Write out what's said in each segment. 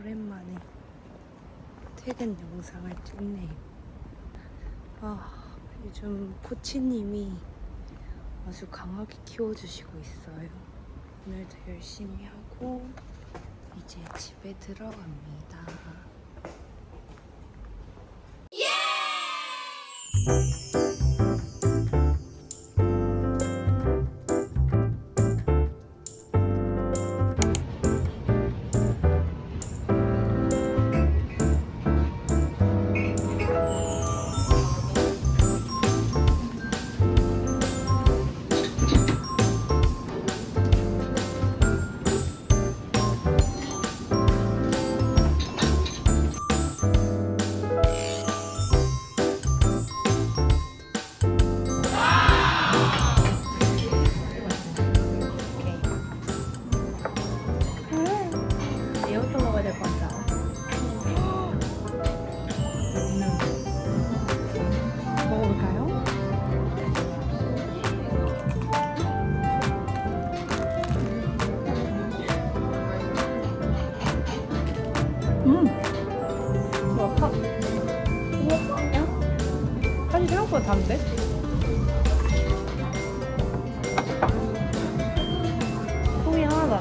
오랜만에 퇴근 영상을 찍네요. 아, 요즘 코치님이 아주 강하게 키워주시고 있어요. 오늘도 열심히 하고 이제 집에 들어갑니다. 얘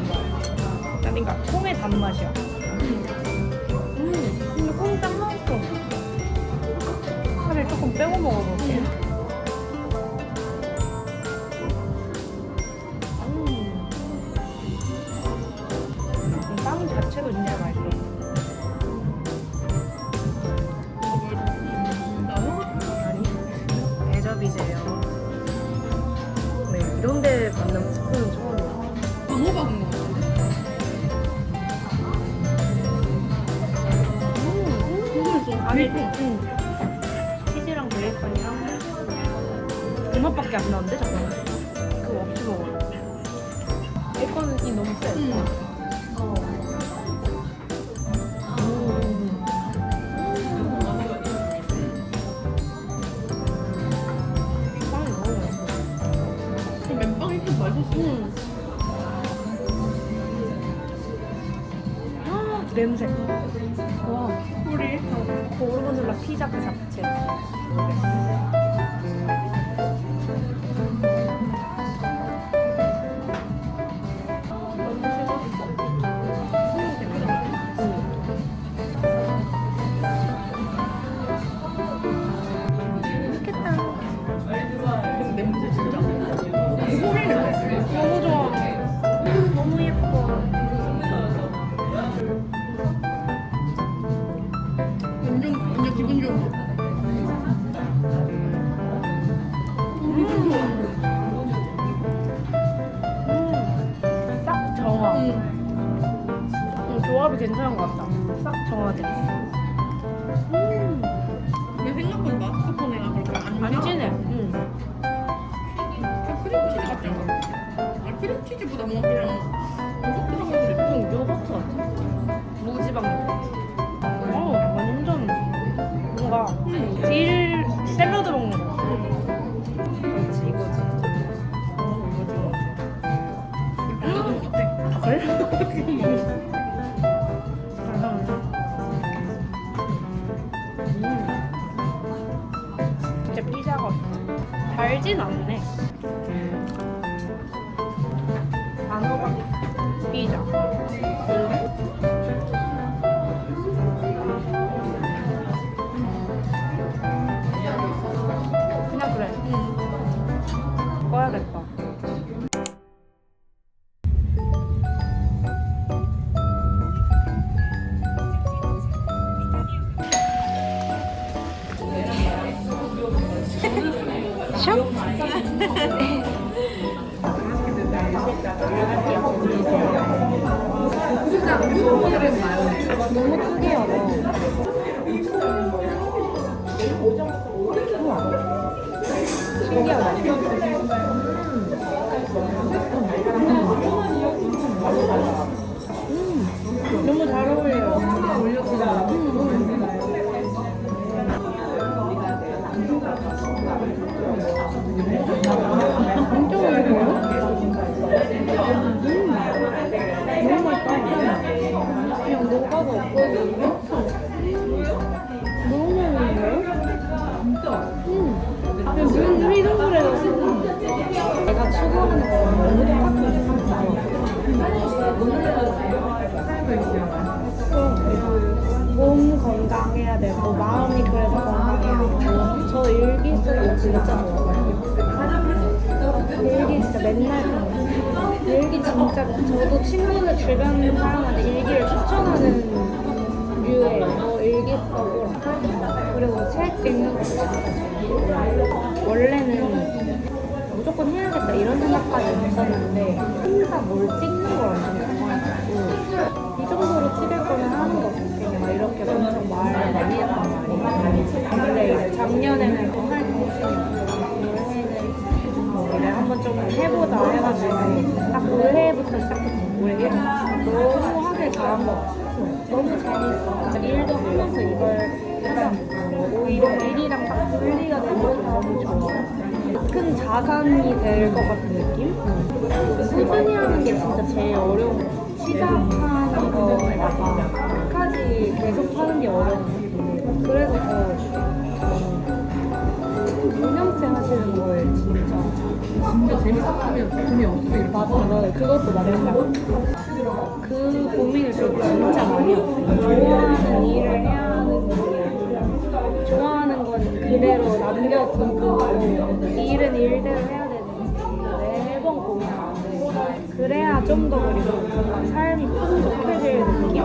나. 그러니까 콩의 단맛이야. 음, 근데 콩이 딱 맛있어. 살을 조금 빼고 먹어볼게. 음. 응. 치즈랑 베이컨이랑 이맛밖에 안 나는데 잠깐만 그거 없이 먹어요 베이컨이 너무 세 응. 어. 음. 빵이 너무 맛있어 그 맨빵 이렇게 맛있어. 음. 아, 냄새 와 우리 고르곤졸라 피자 그 잡채. 기분 좋은 거. 음, 정화. 응. 음, 조합이 괜찮은 것 같다. 싹 정화돼. 음, 근데 생각보다 마스카포네가 그렇게 안 안 진해. 음. 다 크림치즈 같지 않아? 아 크림치즈보다 뭔가 그냥 몸 건강해야 되고 마음이 그래서 건강해야 되고 저 일기 쓰는 거 진짜 좋아해요. 일기 진짜 맨날. 일기 진짜 저도 친구들 주변 사람한테 일기를 추천하는 류예요. 뭐 일기 써고 그리고 책 읽는 거. 원래는 무조건 해야겠다 이런 생각까지 없었는데 혼자 뭘 찍는 걸 엄청 하길 잘한 것 같아. 너무 재밌어. 일도 하면서 이걸 약간 뭐 오히려 일이랑 딱 분리가 게 너무 좋아. 큰 자산이 될 것 같은 느낌? 꾸준히 하는 게 진짜 제일 어려운 거 같아. 시작하는 거에다가 끝까지 계속 하는 게 어려운 것 같아. 그래서 더 저는 2년째 하시는 거에 진짜 진짜 재밌었으면 돈이 이렇게 맞아. 그것도 맞아. 그 고민을 저 진짜 많이 했어요. 좋아하는 일을 해야 하는 게 좋아하는 건 그대로 남겨두고 일은 일대로 해야 되는지 매번 고민하는데 그래야 좀 더 그리고 뭔가 삶이 풍족해질 느낌?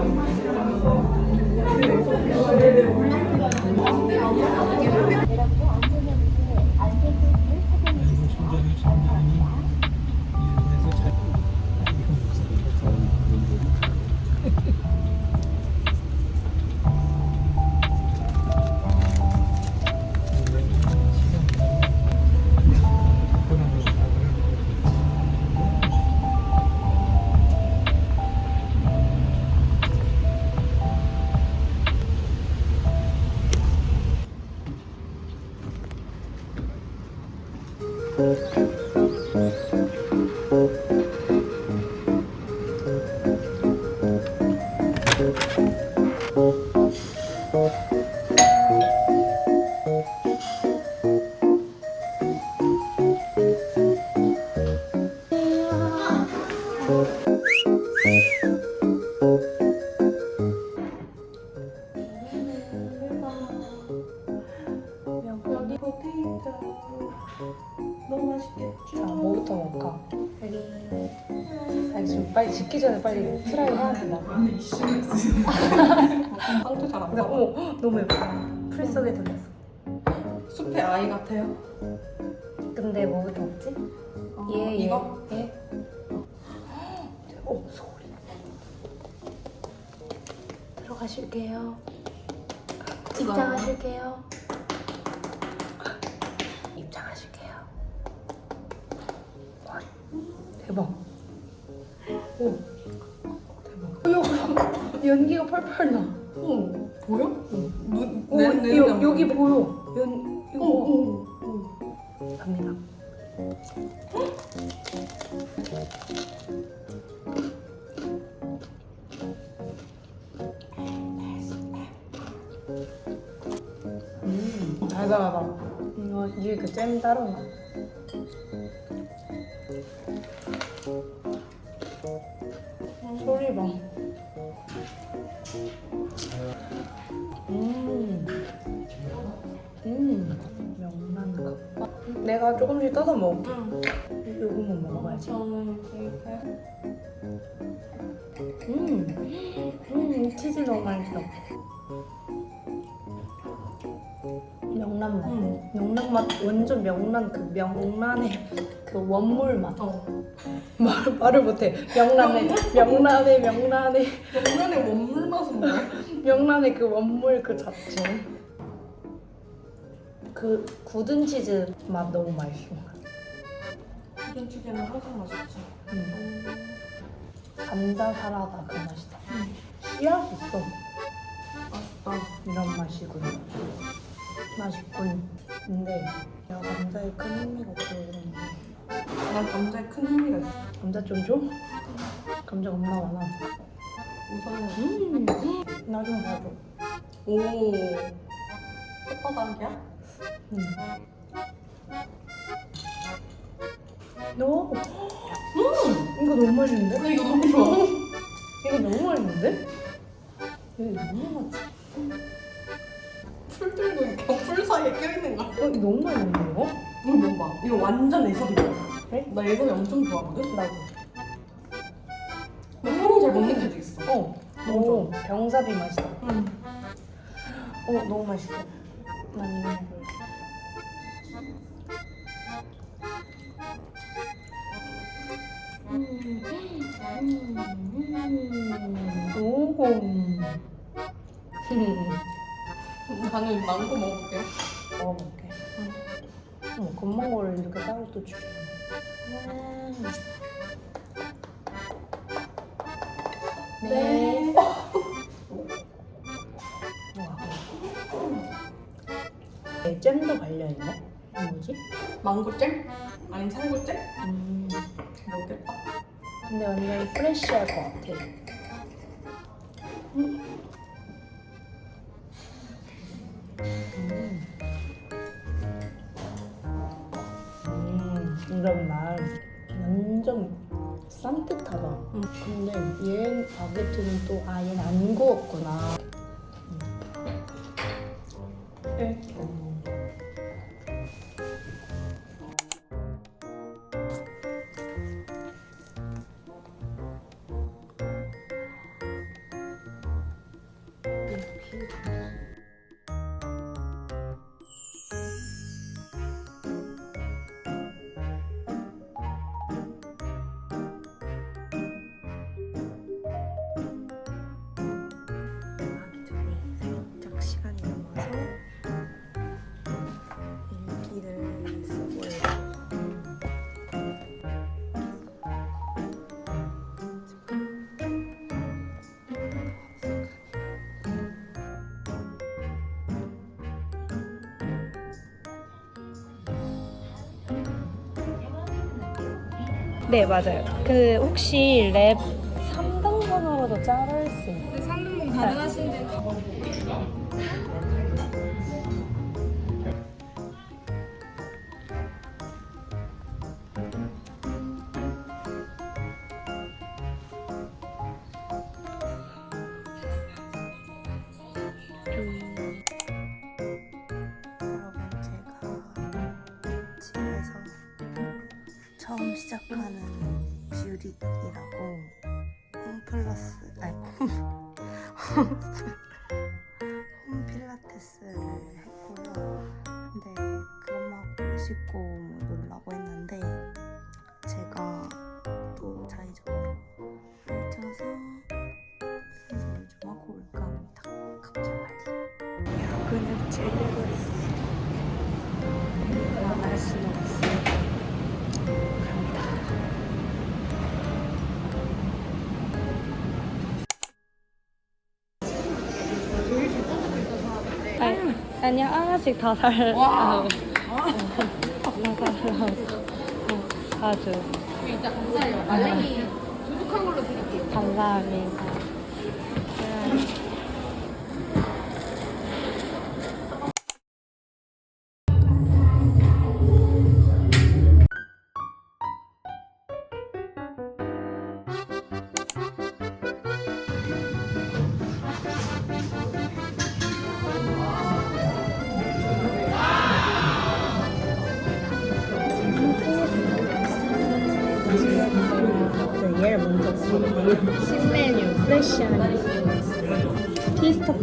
뭐부터 먹을까? 여기 아니 지금 빨리 식기 전에 빨리 트라이 해야 된다 빵도 잘 안 근데 먹어 어머 너무 예뻐 풀 속에 들렸어 숲의 아이 같아요 근데 뭐부터 먹지? 얘, 얘, 이거? 얘. 오, 소리. 들어가실게요. 입장하실게요. 입장하실게요. 오, 대박. 연기가 펄펄 나. 어 보여? 눈, 오, 내, 여, 내 눈에 여기 안 보여. 연, 이거. 오, 갑니다. 음, 달달하다. 이거 이게 그 잼 따른가? 음. 음. 명란 컵밥. 내가 조금씩 떠서 먹을게. 응. 요거만 먹어봐야지. 저는 이렇게 음, 음, 치즈 너무 맛있어. 명란 맛. 응. 명란 맛 완전 명란 그 명란의 그 원물 맛. 어 말 말을 못해. 명란의 명란의 명란의 명란의 원물 맛은 뭐야? 명란의 그 원물 그 자체. 그 굳은 치즈 맛 너무 맛있어. 김치찌개는 항상 맛있지 음. 감자 사라다 그 맛이다. 씨앗 있어. 맛있다 이런 맛이군. 맛있군. 근데 내가 감자에 큰 흥미가 없어서 그런데 난 감자에 큰 흥미가 있어 감자 좀 줘? 감자 겁나 많아. 우선은 음, 나좀 봐줘. 오 혓바닥이야? 음. 너, 음! 이거 너무 맛있는데? 나 이거 너무 좋아 이거 너무 맛있는데? 이거 너무 맛있어. 풀 들고 이렇게 풀 사이에 껴있는 거 어, 이거 너무 맛있는데, 이거? 이거 먹어봐 이거 완전 예술이야 그래? 나 예술이 엄청 좋아하거든? 나도. 근데 향이 잘 못 느껴지겠어 어, 너무 오, 병사비 맛있다. 응. 어, 너무 맛있어. 난 이거 먹을게. 음, 오. 나는 망고 먹어볼게 먹어볼게. 응, 겉만 거를 이렇게 따로 또 주네. 네. 네, 잼도 발려있네? 뭐지? 망고잼? 아니면 살구잼? 음, 먹겠다 근데 완전 프레쉬할 것 같아. 음. 이런 맛 완전 산뜻하다. 음. 근데 얘 바게트는 또 아예 안 구웠구나. 네 맞아요. 그 혹시 랩 시작하는 뷰릿이라고 홈플러스 아니 홈 필라테스를 했고요. 근데 그것만 싶고 뭐 놀라고 했는데 제가 또 자의적으로 펼쳐서 세수를 좀 하고 올까 합니다. 갑자기 야근을 제대로 했어. 나갈 수는 없어. 갑 아니, 하나씩 다 살. 와. 다 살라고. 아주 진짜 감사해요 말랭이 두둑한 걸로 드릴게요 감사합니다.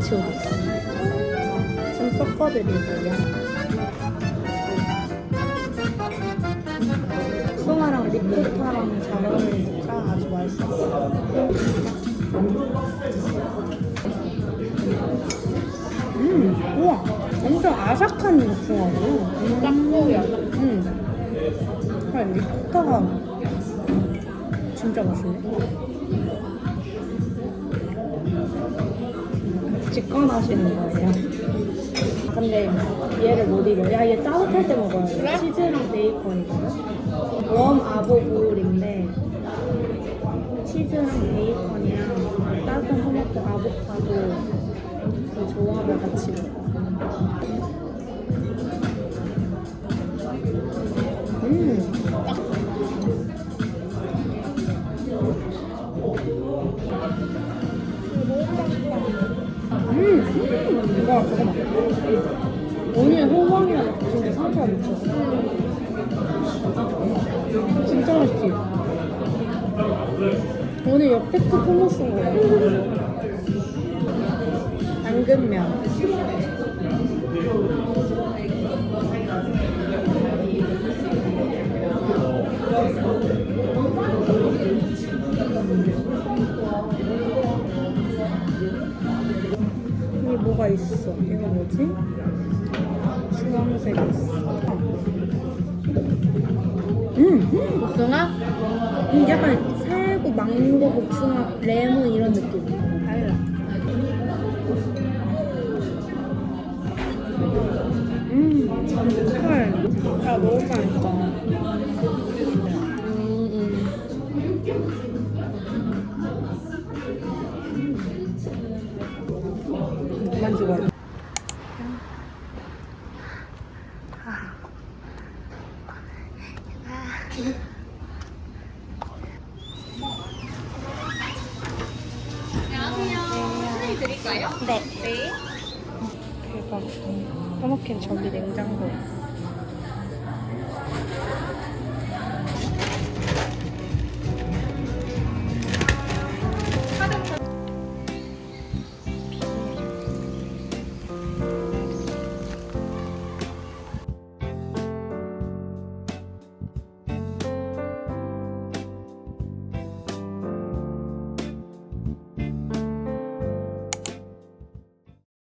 티스타치오 좀 섞어드리고요. 송화랑 리코타랑 잘 어울리니까 아주 맛있어요 음, 우와. 엄청 아삭한 복숭아고. 짝꿍이야. 음. 아, 리코타가 진짜 맛있네. 접근하시는 거예요. 근데 얘를 못 이겨. 야, 얘 따뜻할 때 먹어야 돼. 치즈랑 베이컨이거든. 웜 아보볼인데 치즈랑 베이컨이랑 따뜻한 토마토 아보카도 그 조합을 같이 먹어. 오늘 역대급 hummus인 거야. 당근면. 여기 뭐가 있어? 이거 뭐지? 주황색 있어. 음, 복숭아? 음, 약간 망고, 복숭아, 레몬 이런 느낌. 달라. 음, 헐. 야, 너무 맛있다. 드릴까요? 네. 네. 대박. 써먹힌 저기 냉장고.